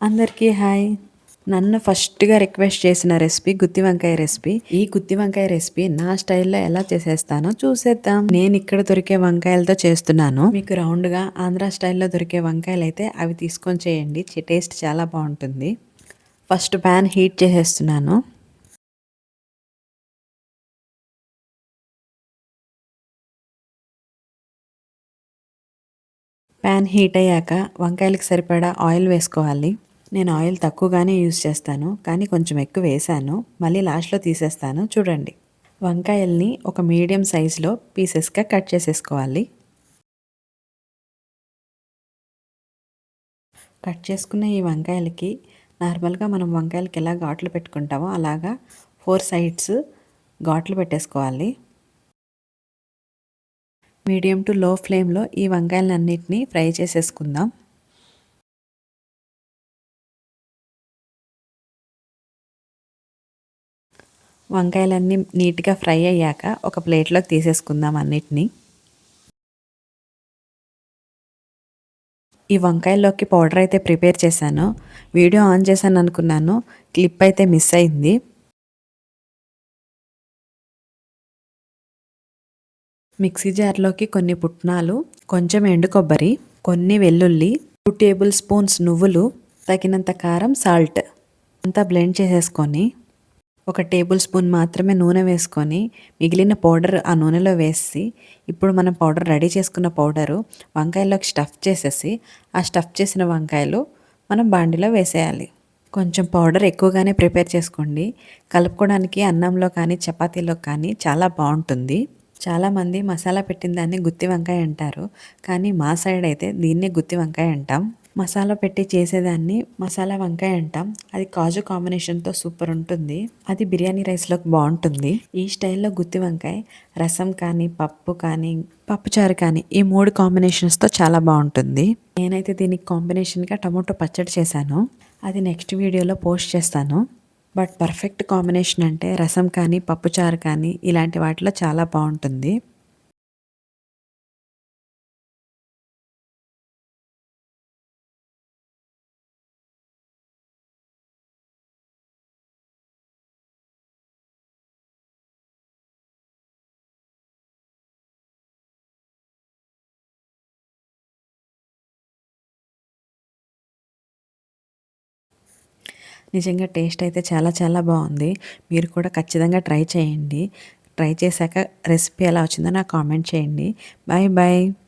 అందరికీ హాయ్. నన్ను ఫస్ట్గా రిక్వెస్ట్ చేసిన రెసిపీ గుత్తి వంకాయ రెసిపీ. ఈ గుత్తి వంకాయ రెసిపీ నా స్టైల్లో ఎలా చేసేస్తానో చూసేద్దాం. నేను ఇక్కడ దొరికే వంకాయలతో చేస్తున్నాను. మీకు రౌండ్గా ఆంధ్ర స్టైల్లో దొరికే వంకాయలు అయితే అవి తీసుకొని చేయండి. టేస్ట్ చాలా బాగుంటుంది. ఫస్ట్ ప్యాన్ హీట్ చేసేస్తున్నాను. ప్యాన్ హీట్ అయ్యాక వంకాయలకు సరిపడా ఆయిల్ వేసుకోవాలి. నేను ఆయిల్ తక్కువగానే యూజ్ చేస్తాను కానీ కొంచెం ఎక్కువ వేసాను మళ్ళీ లాస్ట్లో తీసేస్తాను. చూడండి. వంకాయల్ని ఒక మీడియం సైజులో పీసెస్గా కట్ చేసేసుకోవాలి. కట్ చేసుకున్న ఈ వంకాయలకి నార్మల్గా మనం వంకాయలకి ఎలా ఘాట్లు పెట్టుకుంటామో అలాగా ఫోర్ సైడ్స్ ఘాట్లు పెట్టేసుకోవాలి. మీడియం టు లో ఫ్లేమ్లో ఈ వంకాయలన్నిటిని ఫ్రై చేసేసుకుందాం. వంకాయలన్నీ నీట్గా ఫ్రై అయ్యాక ఒక ప్లేట్లోకి తీసేసుకుందాం అన్నిటినీ. ఈ వంకాయల్లోకి పౌడర్ అయితే ప్రిపేర్ చేశాను. వీడియో ఆన్ చేశాను అనుకున్నాను. క్లిప్ అయితే మిస్ అయింది. మిక్సీ జార్లోకి కొన్ని పుట్నాలు కొంచెం ఎండు కొబ్బరి కొన్ని వెల్లుల్లి టూ టేబుల్ స్పూన్స్ నువ్వులు తగినంత కారం సాల్ట్ అంతా బ్లెండ్ చేసేసుకొని ఒక టేబుల్ స్పూన్ మాత్రమే నూనె వేసుకొని మిగిలిన పౌడర్ ఆ నూనెలో వేసి ఇప్పుడు మనం పౌడర్ రెడీ చేసుకున్న పౌడరు వంకాయలోకి స్టఫ్ చేసేసి ఆ స్టఫ్ చేసిన వంకాయలు మనం బాండిలో వేసేయాలి. కొంచెం పౌడర్ ఎక్కువగానే ప్రిపేర్ చేసుకోండి. కలుపుకోవడానికి అన్నంలో కానీ చపాతీలో కానీ చాలా బాగుంటుంది. చాలామంది మసాలా పెట్టిన దాన్ని గుత్తి వంకాయ అంటారు. కానీ మా సైడ్ అయితే దీన్నే గుత్తి వంకాయ అంటాం. మసాలా పెట్టి చేసేదాన్ని. మసాలా వంకాయ అంటాం. అది కాజు కాంబినేషన్తో సూపర్ ఉంటుంది. అది బిర్యానీ రైస్లోకి బాగుంటుంది. ఈ స్టైల్లో గుత్తి వంకాయ రసం కానీ పప్పు కానీ పప్పుచారు కానీ ఈ మూడు కాంబినేషన్స్తో చాలా బాగుంటుంది. నేనైతే దీనికి కాంబినేషన్గా టమోటో పచ్చడి చేశాను. అది నెక్స్ట్ వీడియోలో పోస్ట్ చేస్తాను. బట్ పర్ఫెక్ట్ కాంబినేషన్ అంటే రసం కానీ పప్పుచారు కానీ ఇలాంటి వాటిలో చాలా బాగుంటుంది. నిజంగా టేస్ట్ అయితే చాలా చాలా బాగుంది. మీరు కూడా ఖచ్చితంగా ట్రై చేయండి. ట్రై చేశాక రెసిపీ ఎలా వచ్చిందో నాకు కామెంట్ చేయండి. Bye bye.